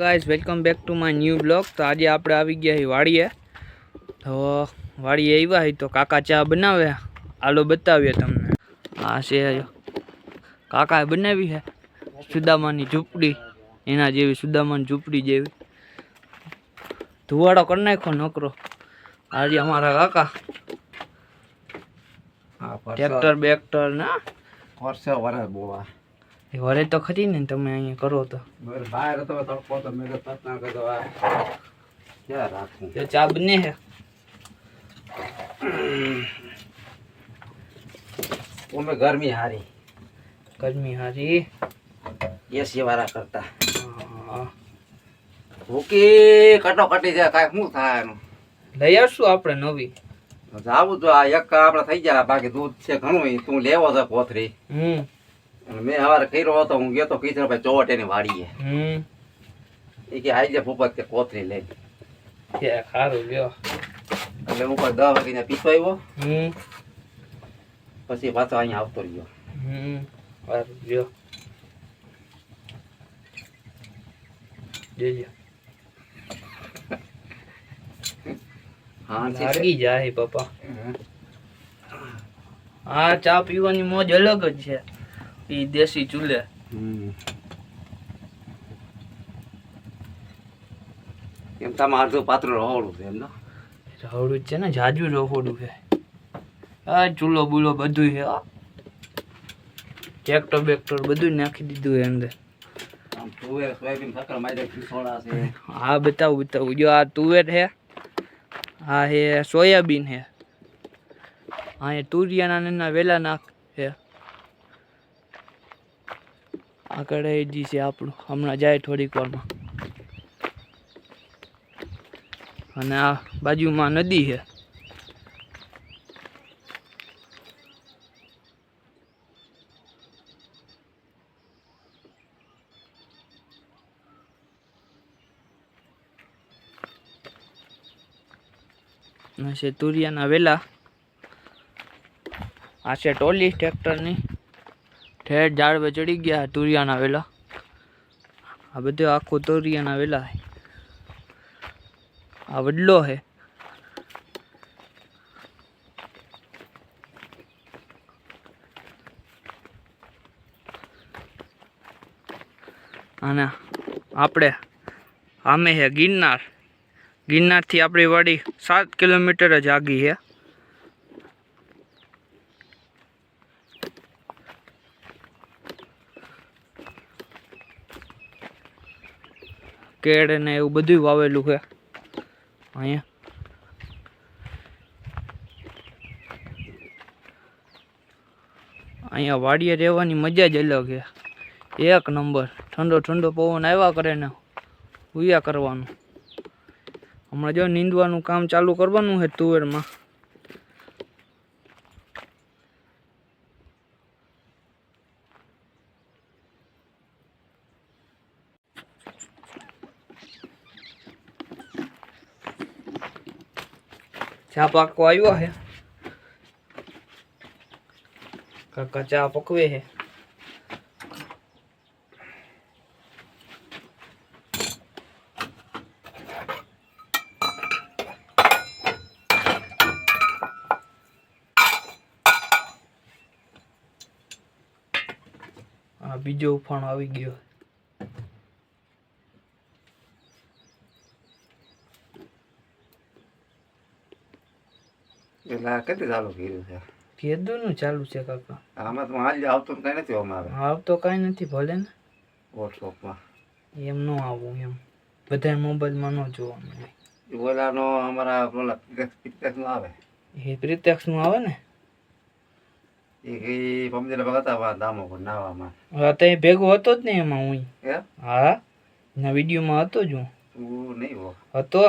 Guys welcome back to my new blog તો આજે આપણે આવી ગયા છીએ વાડીએ. તો વાડીએ આવ્યા હોય તો કાકા ચા બનાવે આલો બતાવીએ તમને. આ છે. કાકાએ બનાવી છે સુદામાની ઝૂંપડી. એના જેવી સુદામાની ઝૂંપડી જેવી. ધુવાડો કરી નાખો નોકરો. આજે અમારા કાકા. ટ્રેક્ટર બેક્ટર ના વર્ષે વરસ બોવા. વરે તો ખરી ને તમે અહીંયા કરો તો. બહાર હતો તડકો તો મેં તો ના કરતો ક્યાં રાખું? તો ચા બને હે. ઓમે ગરમી હારી. ગરમી હારી. એસી વાળા કરતા. ભૂકી કટો કટી જાય કાંઈક શું થાય એનું? લઈ આવશું આપણે નવી. જાવું તો આ એક આપણે થઈ ગયા બાકી દૂધ છે ઘણું તું લેવો છે કોથરી. હમ. અને મેં સવારે કર્યો હતો હું ગયો તો કીધું ભાઈ ચોવટ એની વાડીએ એ કે આઈ જાય ભૂપત કે કોથરી લઈ. કે સારું લ્યો એટલે હું પણ દસ વાગીને પીતો આવ્યો. પછી પાછો અહીંયા આવતો રહ્યો. સારું હા લાગી જાય પપ્પા. આ ચા પીવાની મોજ અલગ જ છે. ઈ દેશી ચૂલે. હમ. એમ તમે અડધું પાત્ર રહોડું છે એમ જ છે ને જાજુ રહોડું છે. આ ચૂલો બુલો બધું છે આ ટ્રેક્ટર બેક્ટર બધું નાખી દીધું છે અંદર. આમ તુવેર સોયાબીન શક્કર મારી ખીસોડા છે. હા બતાવું બતાવું. જો આ તુવેર છે હા હે સોયાબીન છે. હા એ તુરિયાના વેલા નાખ છે આ કઢાઈજી છે આપણું. હમણાં જાય થોડીક વારમાં. અને આ બાજુમાં નદી છે. આ છે તુરિયાના વેલા. આ છે ટોલી ટ્રેક્ટરની. ઠેઠ પર ચડી ગયા, તુરિયાના વેલા. આ બધું આખો તુરિયાના વેલા હે. આ વડલો છે અને આપણે, આમે હે ગિરનાર. ગિરનારથી આપણી વાડી સાત કિલોમીટર જ આગી છે કેળ ને એવું બધું વાવેલું છે. અહીંયા. અહીંયા વાડીએ રહેવાની મજા જ અલગ છે. એક નંબર. ઠંડો ઠંડો પવન આવ્યા કરે ને ઉયા કરવાનું. હમણાં જો નીંદવાનું કામ ચાલુ કરવાનું છે તુવેરમાં. ચા પાકવા આવ્યો છે કાકા ચા પકવે છે બીજો ઉફાણ આવી ગયો. એટલે કેટલું ચાલુ કર્યું છે? ભેદું ચાલુ છે કાકા. આમાં તો હાલ આવતો કઈ નથી અમારે. આવતો કઈ નથી ભલે ને. વોટ્સઅપમાં એમ ન આવું એમ. બધા મોબાઈલમાં ન જોવા મળે. ઓલાનો અમારા ઓલા પિત્તેશનો આવે. એ પ્રિટેક્સનું આવે ને? એ પમજીને ભગતા વા દામો પર નાવામાં હા તો એ ભેગો હતો જ ને એમાં હું હે? હા ના વિડીયોમાં હતો જ હું. નહીં હતો?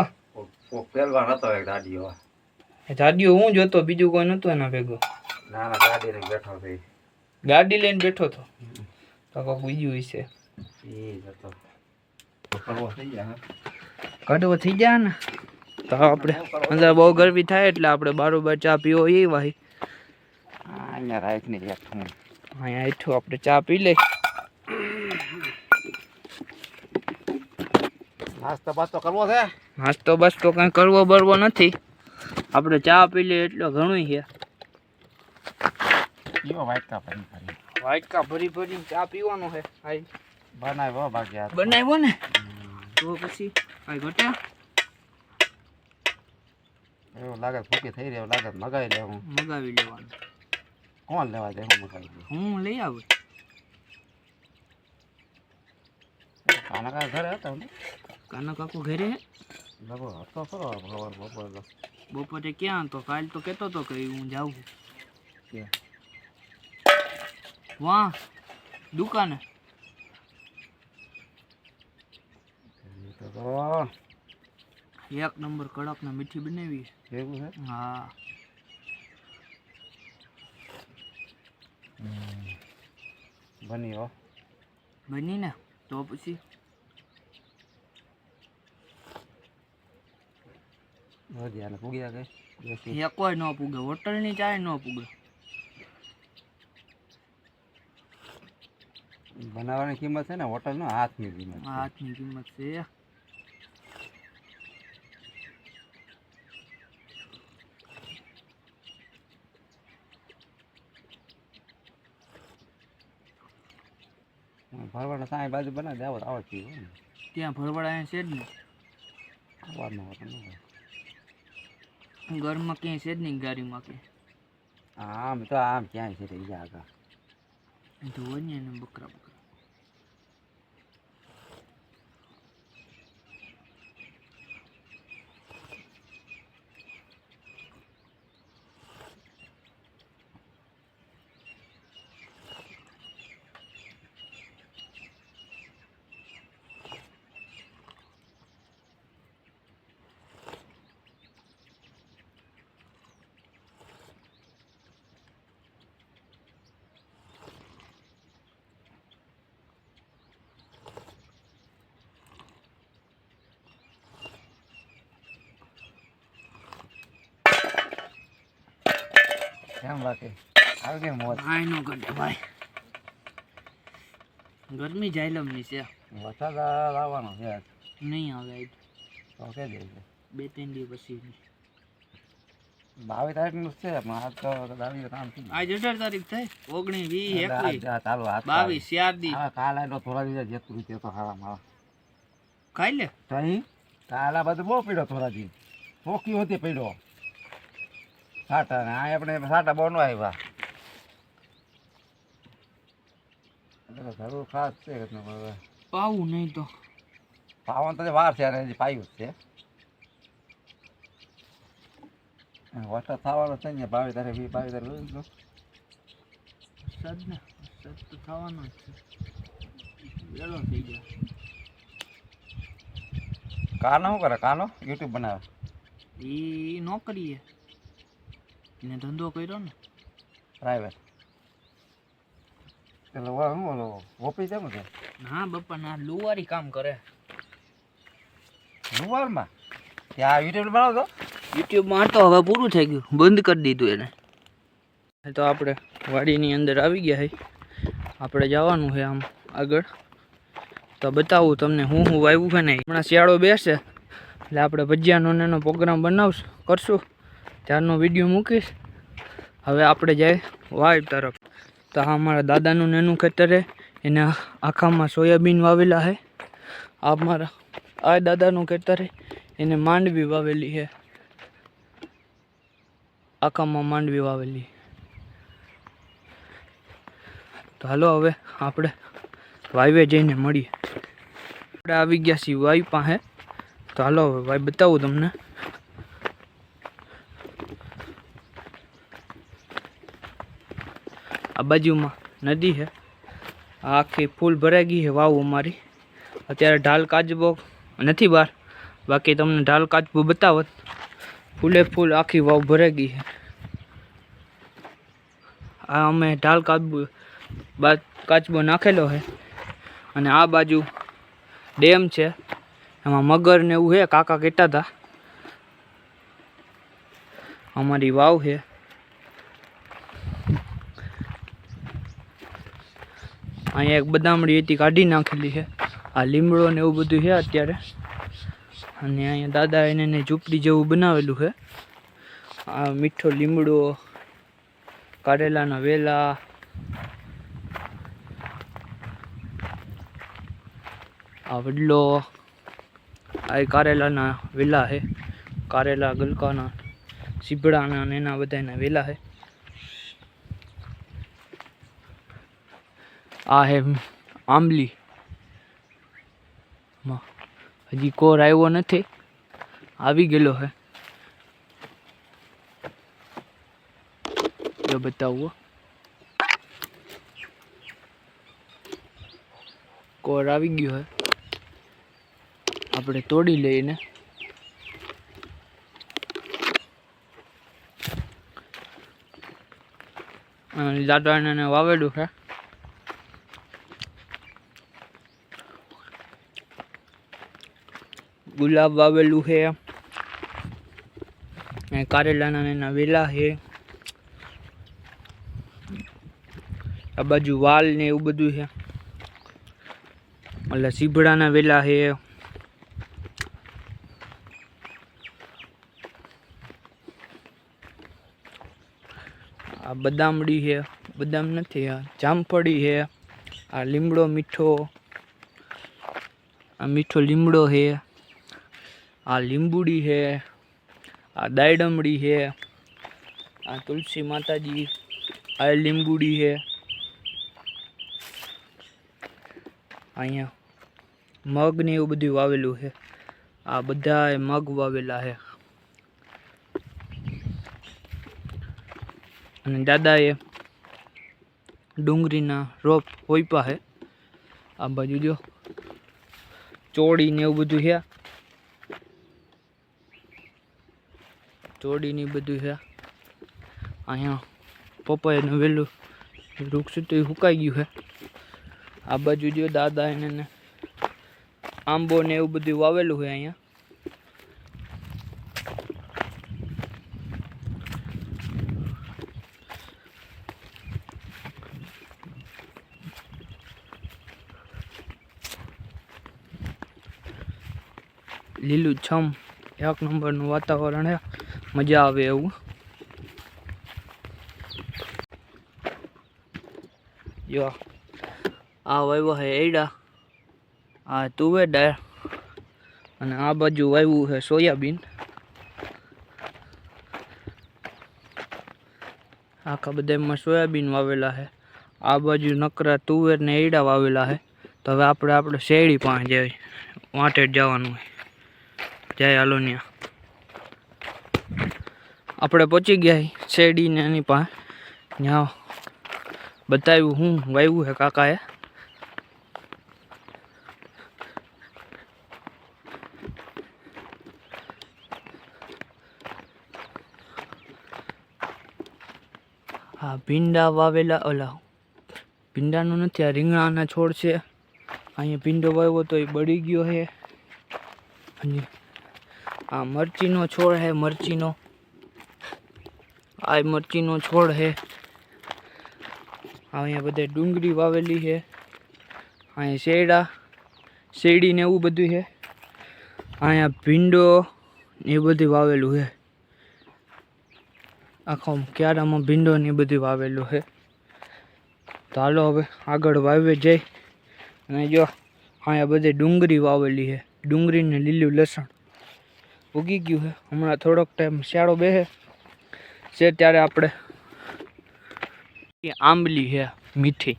કોક પહેલવાન હતો એક દાડીઓ જાડિયો હું જોતો બીજું કોઈ નતું એના ભેગો. ના ના ગાડી લઈને બેઠો થઈ ગાડી લઈને બેઠો તો તો કોક બીજું હશે. થઈ ગયા કડવો થઈ જાય ને? તો આપણે અંદર બહુ ગરમી થાય એટલે આપણે બારોબાર ચા પીવો એ ભાઈ અહીંયા રાખ ને અહીંયા હેઠું આપણે ચા પી લઈ. નાસ્તો બાસ્તો કરવો છે? નાસ્તો બસ તો કંઈ કરવો બરવો નથી. આપણે ચા પી લઈએ એટલે ઘણું છે. પીવો વાટકા ભરી ભરી? વાટકા ભરી ભરીને ચા પીવાનો છે આઈ બનાવ્યો બાકી આ બનાવ્યો ને? તો પછી આઈ ઘટ્યા એવું લાગે ફૂટી થઈ રહ્યો લાગે મગાવી લેવું. મગાવી લેવાનું. કોણ લેવા દે હું મગાવી દઉં હું લઈ આવું. કાના કાકા ઘરે હતા કાના કાકો ઘરે? લગો હતો ખરો બપોર બપોર તો. બપોરે ક્યાં તો કાલ તો કહેતો તો કે હું જાઉં છું ક્યાં? વાહ દુકાને એ તો તો એક નંબર કડક ને મીઠી બનાવી છે. એવું છે હા બની હો બની ને તો પછી વધ્યા ને પૂગ્યા બેસી. એ કોઈ ન પૂગે હોટલની ચાય ન પૂગે. બનાવવાની કિંમત છે ને હોટલ નો હાથની કિંમત હાથની કિંમત છે ભરવાડ સાંઈ બાજુ બનાવી દે આવડતી ત્યાં ભરવાડા છે જ ને આવવાનું હોટલ ન હોય. ઘરમાં ક્યાંય છે જ નહીં ગાડીમાં કે. આમ તો આમ ક્યાંય છે રહી આગળ. ધોવે ને એને બકરા બકરા. કેમ બાકી આવી ગઈ મોજ. આય નો ગડે ભાઈ. ગરમી જાયલમની છે. વરસાદ આવવાનો છે આજ. નહીં આવે. તો કે દે બે ત્રણ દિવસ પછી બાવીસ તારીખનું છે આજ તો દાવી કામ આજ અઢાર તારીખ થાય ઓગણીસ વીસ એકવીસ. આ બાવીસ ચાર દી. કાલ આટલો થોડા દિવસ જેતું રીતે તો હારા મારા ખાઈ લે તો અહીં કાલ આ બધું બહુ પીડો થોડા દી. પોકી હોતી પીડ્યો સાટા ને આ આપણે સાટા બહુ આવ્યા. એટલે જરૂર ખાસ છે પાવું નહીં તો. પાવન તો વાર છે અને હજી પાયું જ છે. વરસાદ થવાનો છે ને વીસ બાવીસ તારીખ વરસાદ ને વરસાદ તો થવાનો જ છે. વેળો થઈ જાય કાનો શું કરે કાનો? યુટ્યુબ બનાવે. એ નોકરીએ. ને ધંધો કર્યો ને? પ્રાઇવેટ એટલે ઓલો ઓફિસ કેમ છે? ના બાપા ના લુવારી કામ કરે. લુવારમાં? ત્યાં યુટ્યુબ બનાવો તો યુટ્યુબમાં તો હવે પૂરું થઈ ગયું. બંધ કરી દીધું એને. તો આપણે વાડીની અંદર આવી ગયા છે આપણે જવાનું છે આમ આગળ. તો બતાવું તમને હું હું વાવ્યું છે ને. હમણાં શિયાળો બેસે. એટલે આપણે ભજીયાનો એનો પ્રોગ્રામ બનાવશું કરશું. ત્યારનો વીડિયો મૂકીશ. હવે આપણે જાય વાવ તરફ. તો આ અમારા દાદાનું નેનું ખેતર એના આખામાં સોયાબીન વાવેલા છે. આ મારા આ દાદાનું ખેતર એને માંડવી વાવેલી છે. આખામાં માંડવી વાવેલી. તો હાલો હવે આપણે વાઈવે જઈને મળીએ. આપણે આવી ગયા છીએ વાઈ પાસે તો હાલો હવે વાઈ બતાવું તમને. આ બાજુમાં નદી છે. આખી ફૂલ ભરાઈ ગઈ છે વાવ અમારી. અત્યારે ઢાલ કાચબો નથી બહાર. બાકી તમને ઢાલ કાચબો બતાવત. ફૂલે ફૂલ આખી વાવ ભરાઈ ગઈ છે. આ અમે ઢાલ કાચબો કાચબો નાખેલો છે. અને આ બાજુ ડેમ છે. એમાં મગર ને એવું છે, કાકા કહેતા હતા. અમારી વાવ છે. અહીંયા એક બદામડી હતી કાઢી નાખેલી છે. આ લીમડો ને એવું બધું છે અત્યારે. અને અહીંયા દાદા એને એને ઝૂંપડી જેવું બનાવેલું છે. આ મીઠો લીમડો કારેલાના વેલા. આ વડલો. આ કારેલાના વેલા છે. કારેલા, ગલકાના સીભડાના ને એના બધાના વેલા છે. આ હે આંબલી. હજી કોર આવ્યો નથી. આવી ગયેલો હે. જો બતાવો કોર આવી ગયો હે. આપણે તોડી લઈને દાદાને વાવેલું છે ગુલાબ વાવેલું છે. કારેલાના એના વેલા છે. આ બાજુ વાલ ને એવું બધું છે. એટલે સીભડાના વેલા છે. આ બદામડી છે. બદામ નથી, આ જામફળી છે. આ લીમડો મીઠો. આ મીઠો લીમડો છે. આ લીંબુડી છે, આ દાયડમડી છે, આ તુલસી માતાજી, આ લીંબુડી છે. અહીંયા મગ ને એવું બધું વાવેલું છે. આ બધા મગ વાવેલા છે. અને દાદાએ ડુંગળીના રોપ હોઈપા છે. આ બાજુ જો ચોળી ને એવું બધું છે. ચોળી ને બધું છે. અહીંયા પપ્પાએનું વહેલું વૃક્ષ તો સુકાઈ ગયું છે. આ બાજુ જો દાદા એને આંબો ને એવું બધું વાવેલું છે અહીંયા. લીલું છમ એક નંબરનું વાતાવરણ છે. મજા આવે એવું. જો, આ વાવ્યો છે એડા આ તુવેર અને આ બાજુ વાવ્યું છે સોયાબીન. આખા બધામાં સોયાબીન વાવેલા છે આ બાજુ નકરા તુવેર ને એડા વાવેલા છે તો હવે આપણે આપણે શેરડી પાસે જઈ વાંટે જવાનું હોય જય હાલો ત્યાં આપણે પહોંચી ગયા શેરડી ને એની પાસે ત્યાં બતાવ્યું હું વાવ્યું હે કાકાએ. હા ભીંડા વાવેલા ઓલા ભીંડાનું નથી, આ રીંગણાના છોડ છે. અહીંયા ભીંડો વાવ્યો તો એ બળી ગયો છે અને આ મરચીનો છોડ છે મરચીનો. આ મરચીનો છોડ છે. અહીંયા બધે ડુંગળી વાવેલી છે. અહીંયા શેરડા, શેરડી ને એવું બધું છે. અહીંયા ભીંડો ને એ બધું વાવેલું છે. આખો ક્યારામાં ભીંડો ને એ બધું વાવેલું છે. તો હાલો હવે આગળ વાવે જઈ. અને જો, અહીંયા બધે ડુંગળી વાવેલી છે. ડુંગળી ને લીલું લસણ ઉગી ગયું છે. હમણાં થોડોક ટાઈમ શિયાળો બેસે છે ત્યારે આપણે આંબલી છે, મીઠી.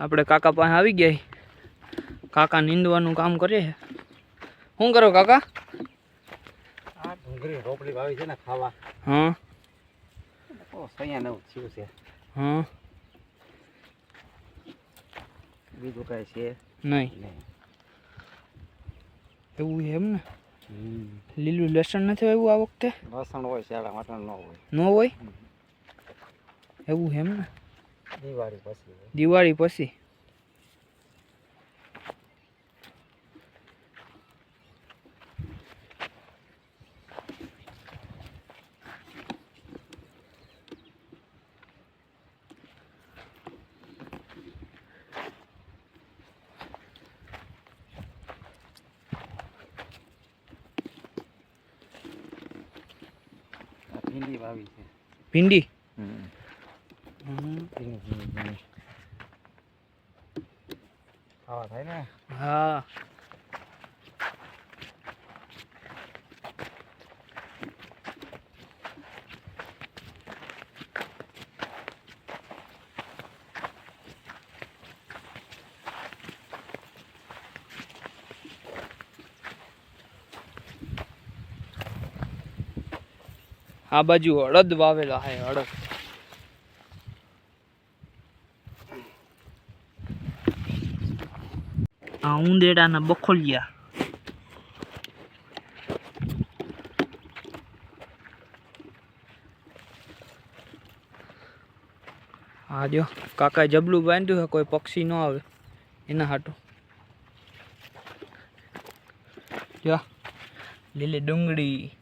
આપણે કાકા પાસે આવી ગયા કાકા નીંદવાનું કામ કરીએ શું કરો કાકા? વાવી છે ને ખાવા. હા નવું થયું છે. હા બીજું કાંઈ છે? નહીં. એવું એમ ને? લીલું લસણ નથી આવ્યું આ વખતે? લસણ હોય શિયાળા માટે ન હોય. ન હોય? એવું એમ ને? દિવાળી પછી દિવાળી પછી. ભીંડી વાવી છે ભીંડી હમ. હમ. ભીંડી, ભીંડી, ભીંડી. ખાવા થાય ને હા આ બાજુ અડદ વાવેલા હે અડદ આ ઉંદેડાના બખોલિયા. હા જો કાકા જબલું બાંધ્યું છે કોઈ પક્ષી ન આવે, એના હાટું. જો, લીલી ડુંગળી.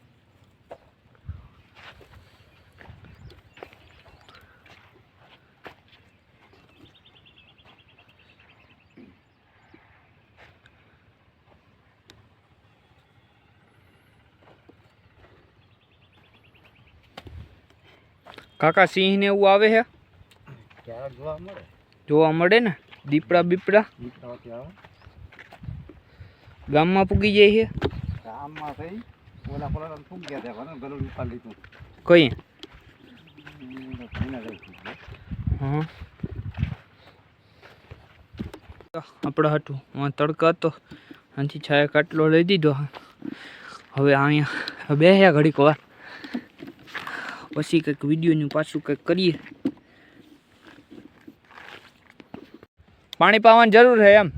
કાકા સિંહ ને એવું આવે છે જોવા મળે. જોવા મળે ને? દીપડા બીપડા? ગામમાં પૂગી જાય છે ગામમાં થઈ ઓલા પોલા ફૂગ ગયા ત્યાં ઘણું ગલું ઉપાડી લીધું. કઈ. હા આપણે હતું તડકો તડકા હતો. અહીંથી છાયા કાટલો લઈ દીધો. હવે અહીંયા બેહ્યા ઘડીક વાર. પછી કંઈક વિડીયોનું પાછું કંઈક કરીએ. પાણી પાવાની જરૂર છે એમ.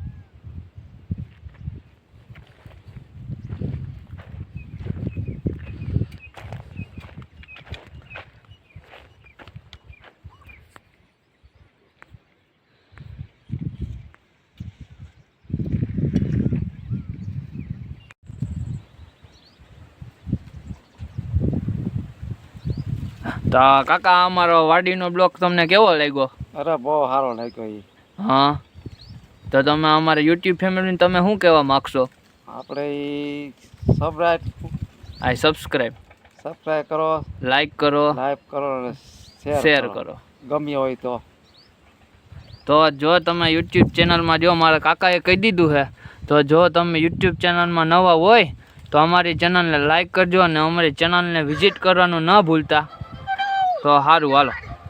તો કાકા અમારો વાડીનો બ્લોક તમને કેવો લાગ્યો? અરે બહુ સારો લાગ્યો એ હા? તો તમે અમારા યુટ્યુબ ફેમિલીને તમે શું કહેવા માગશો? આપણે સબસ્ક્રાઈબ આ સબસ્ક્રાઈબ સબસ્ક્રાઈબ કરો લાઈક કરો. લાઈક કરો અને શેર શેર કરો. ગમ્યો હોય તો. તો જો તમે યુટ્યુબ ચેનલમાં જો મારા કાકાએ કહી દીધું છે તો જો તમે યુટ્યુબ ચેનલમાં નવા હોય તો અમારી ચેનલને લાઈક કરજો અને અમારી ચેનલને વિઝિટ કરવાનું ન ભૂલતા. તો સારું હાલો.